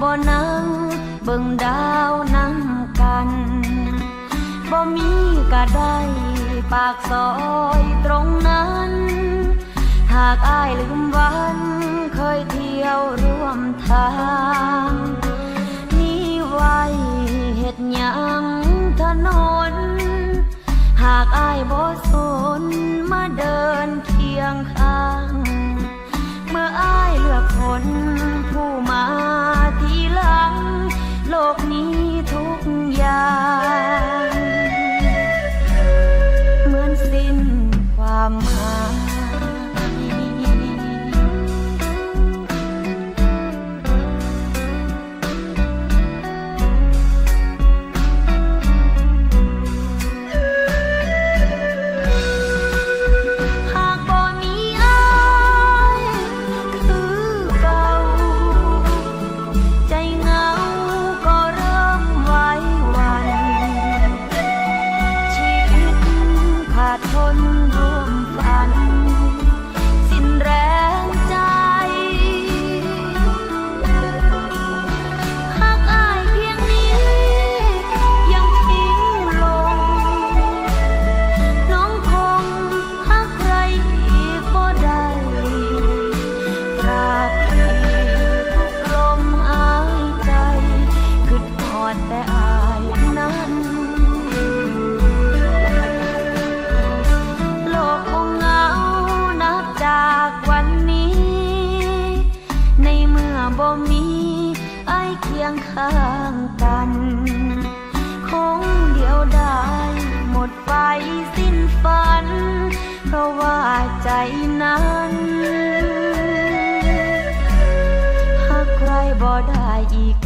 บ่นั่งเบิ่งดาวนั่กันบ่มีก็ได้ปากซอยตรงนั้น หากอายลืมวันเคยเที่ยวร่วมทางนี่ไวเห็ดยังถนน หากอายบ่สนมาเดินเคียงข้าง เลือกคนผู้มาทีหลัง โลกนี้ทุกอย่าง ไอเคียงข้างกัน คงเดียวดายหมดไปสิ้นฝัน เพราะว่าใจนั้นหากใครบ่ได้อีก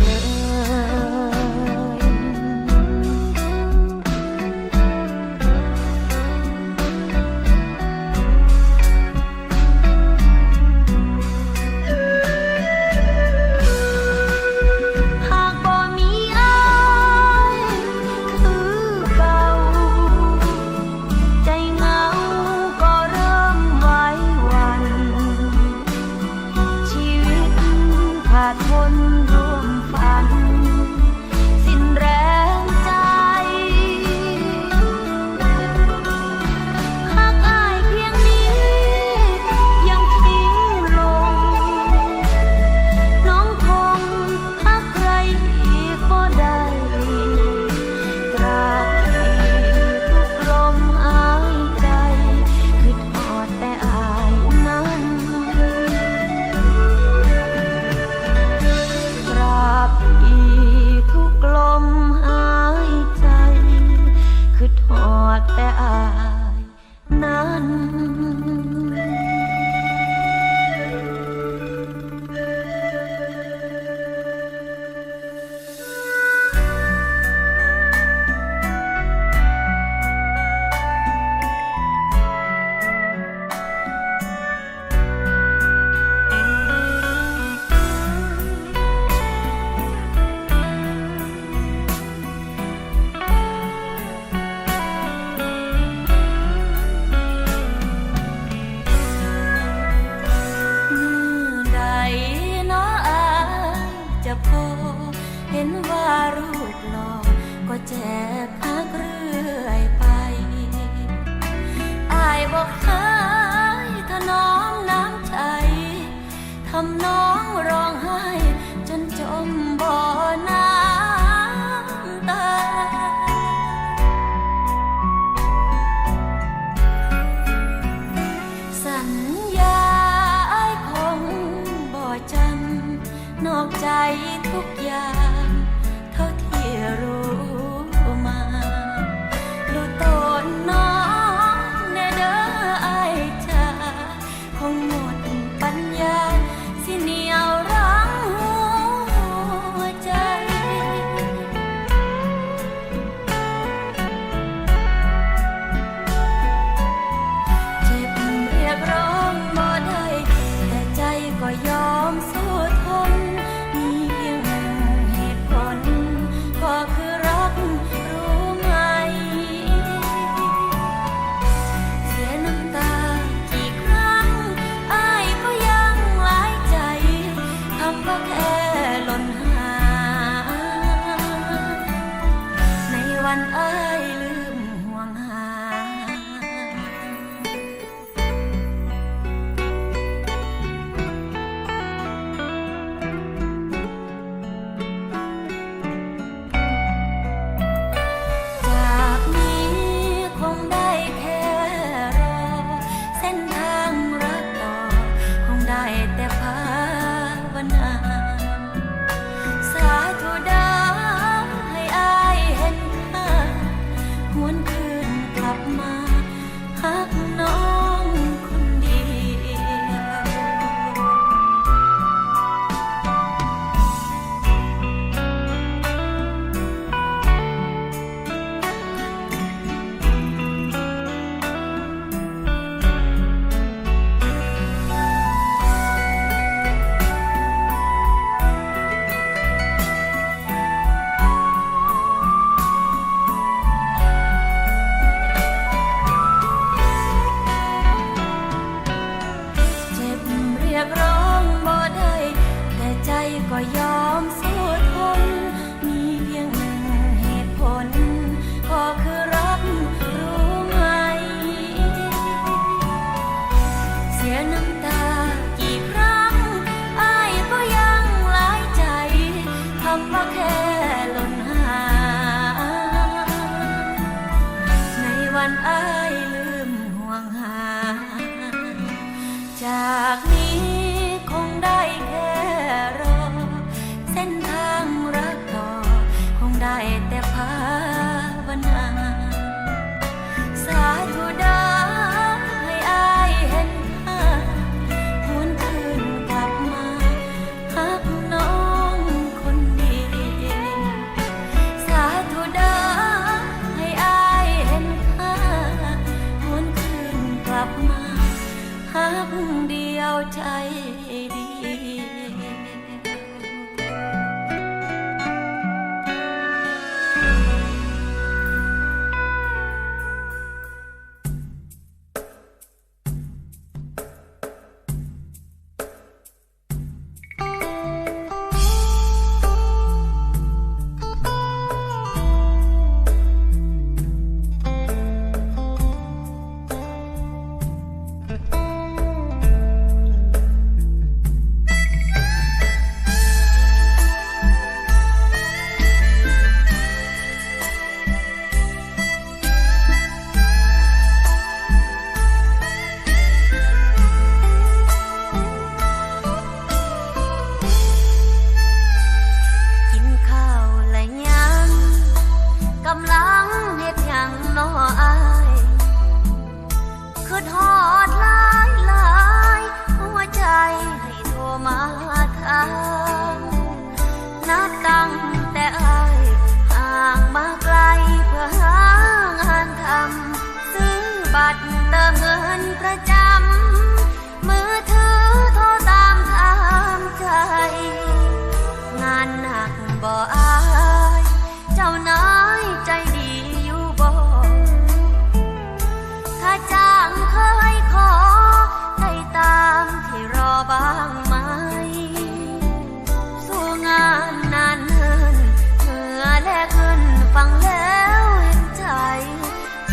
ฟังแล้วเห็นใจ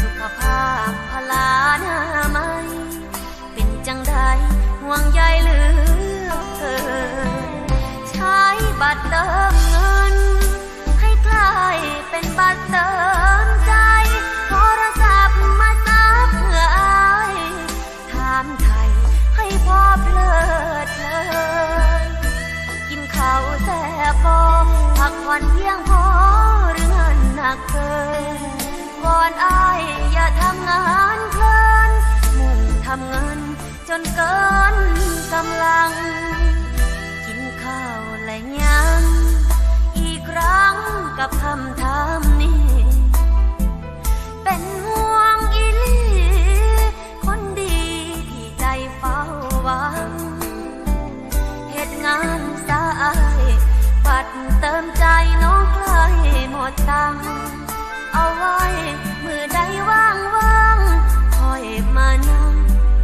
สุขภาพพลานาไม่ เป็นจังใดห่วงใยเหลือเธอใช้บัตรเติมเงิน ให้กลายเป็นบัตรเติมใจ โทรศัพท์มาทับเพื่ออยถามไทยให้พ่อเพลิดเพลินกินข้าวแต่บพอพักผ่อนเพียงพอักเธอก่อนอายอย่าทำงานเพลินมุ่งทำเงินจนเกินกำลัง กินข้าวและยัง อีกครั้งกับคำถามนี้ เป็นหัว อยมือใดว่างว่างคอยมานั่ง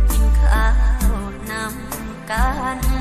กินข้าวนำกัน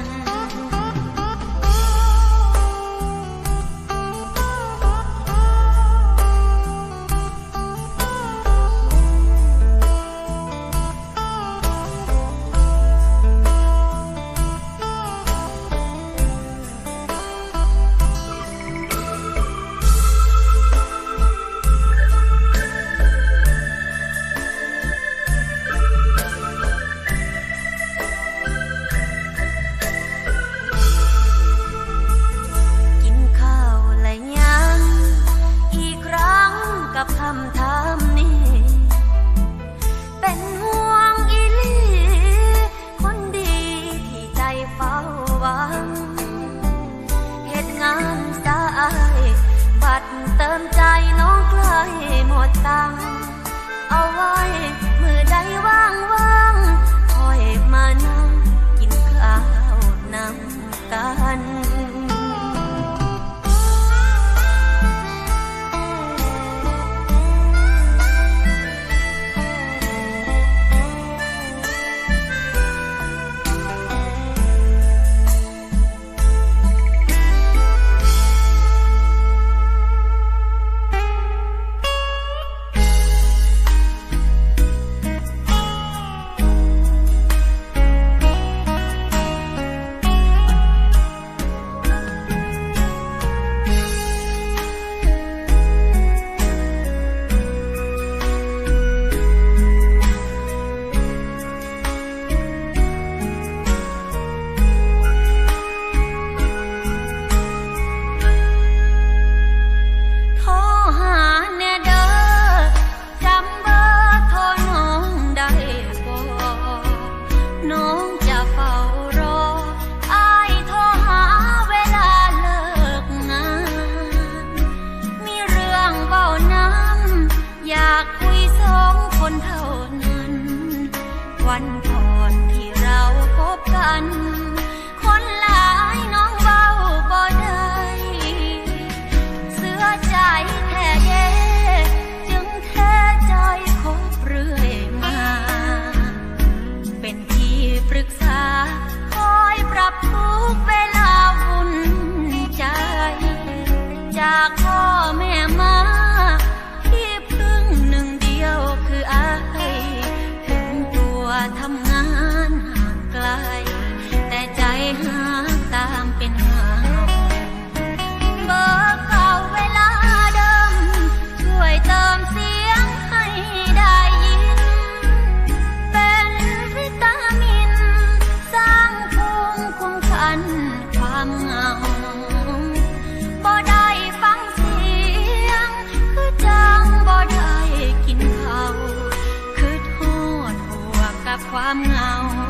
花猫。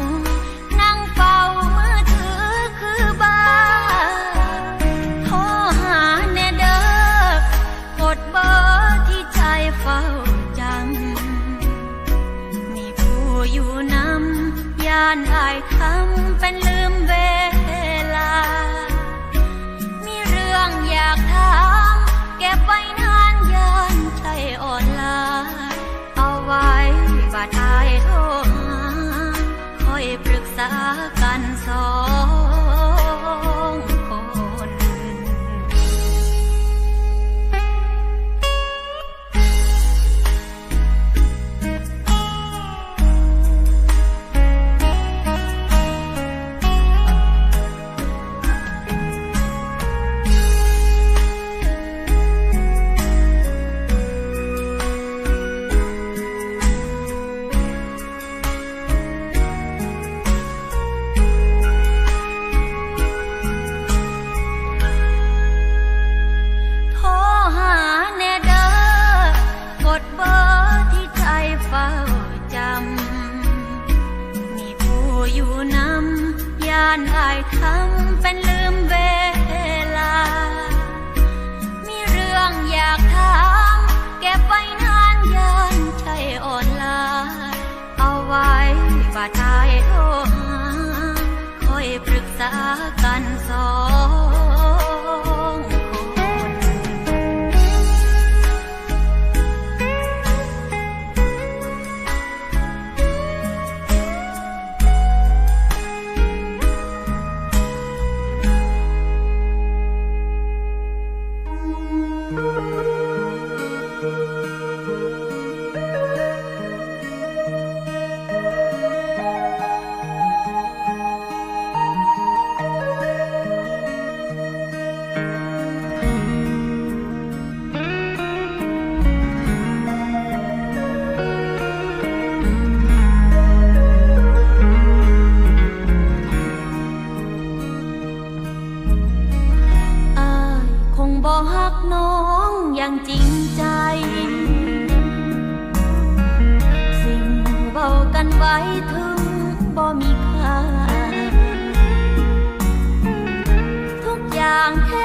างแท้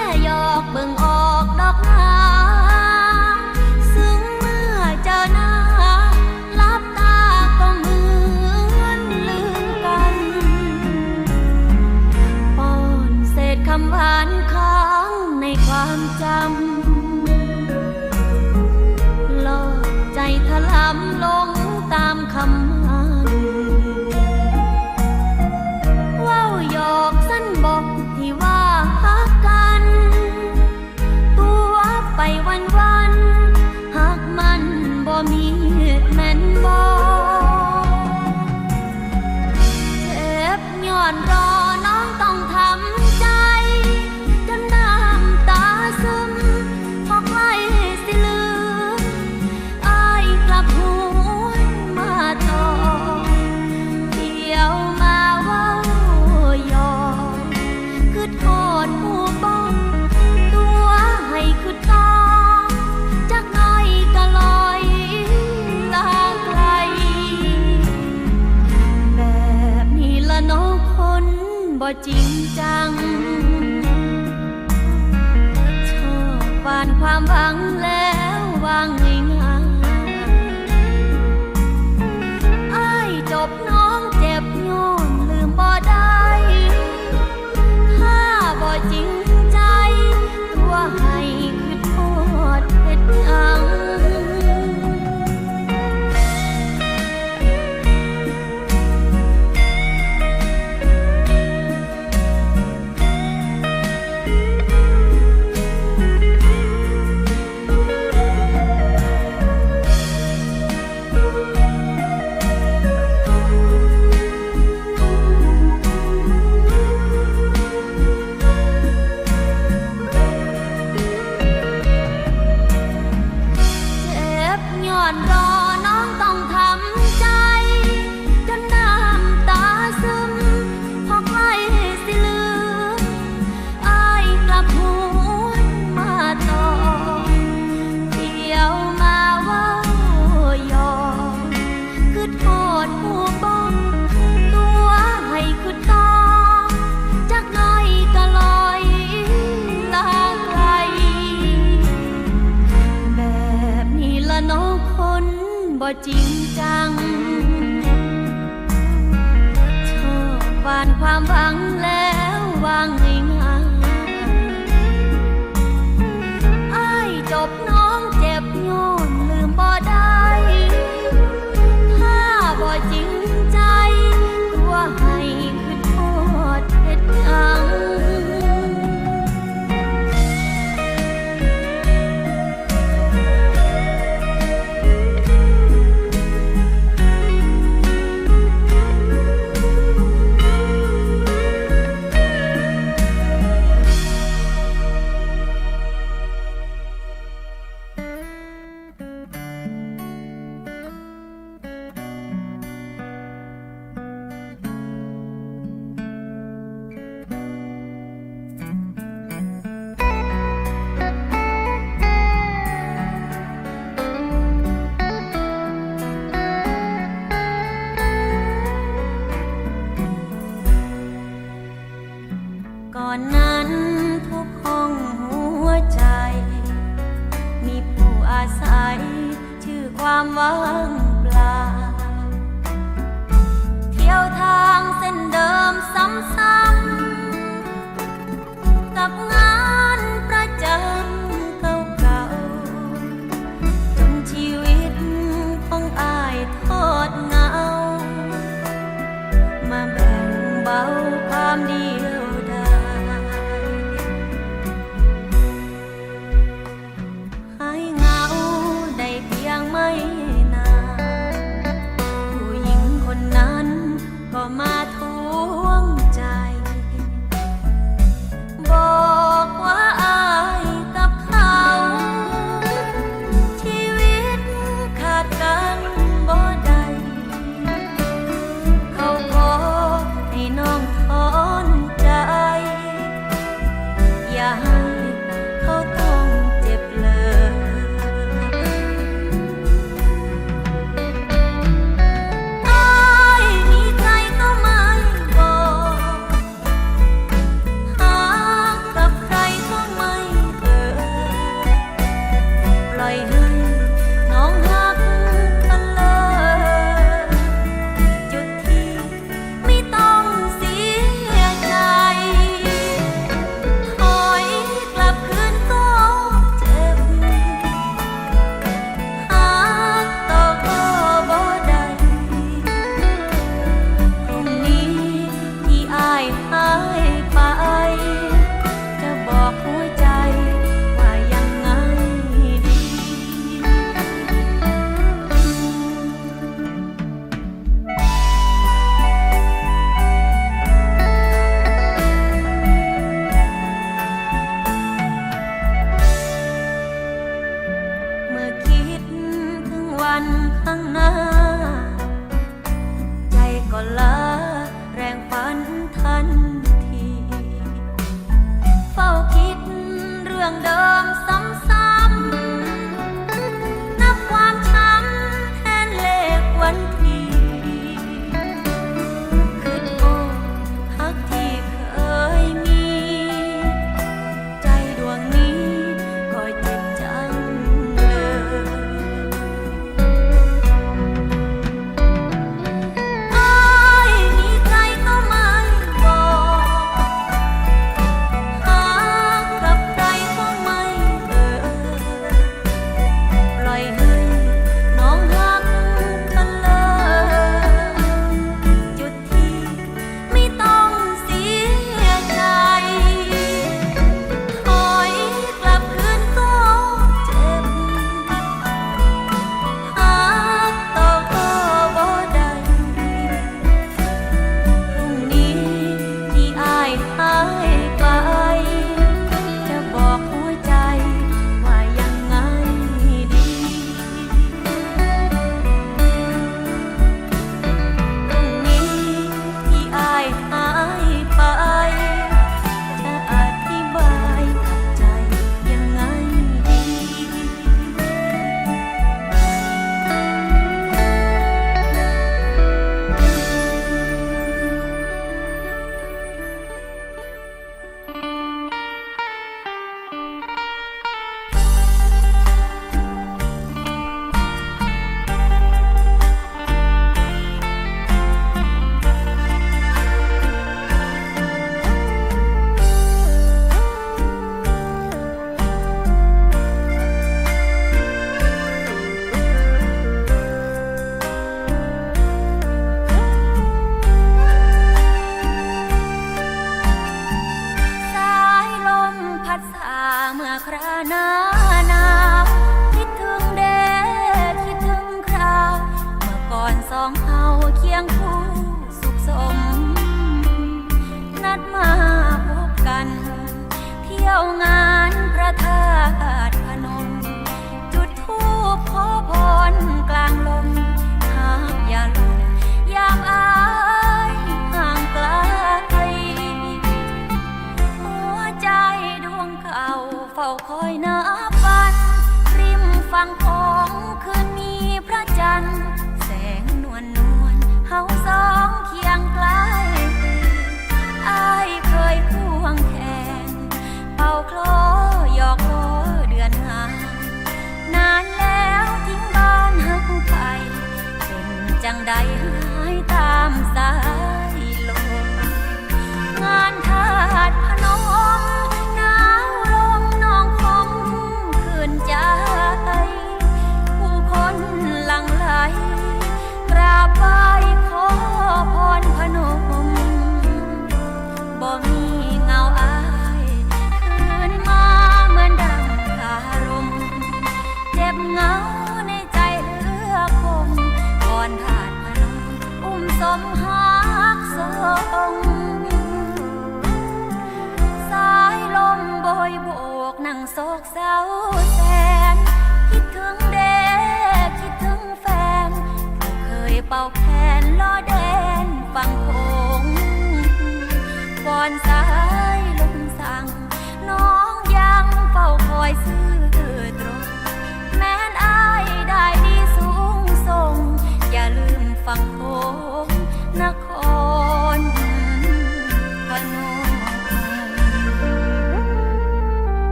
บ่จริงจัง ชอบปานความหวัง จัง ชอบหวานความหวังแล้ววางง่าย ใดหายตามสาย นั่งโศกเศร้าแสน คิดถึงเด็กคิดถึงแฟนผู้เคยเป่าแคนล้อแดนฟังคงก่อนสายลมสั่ง น้องยังเฝ้าคอยซื้อตรง แม้นอายได้ดีสูงส่ง อย่าลืมฟังคง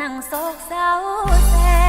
นังโศกเศร้าแส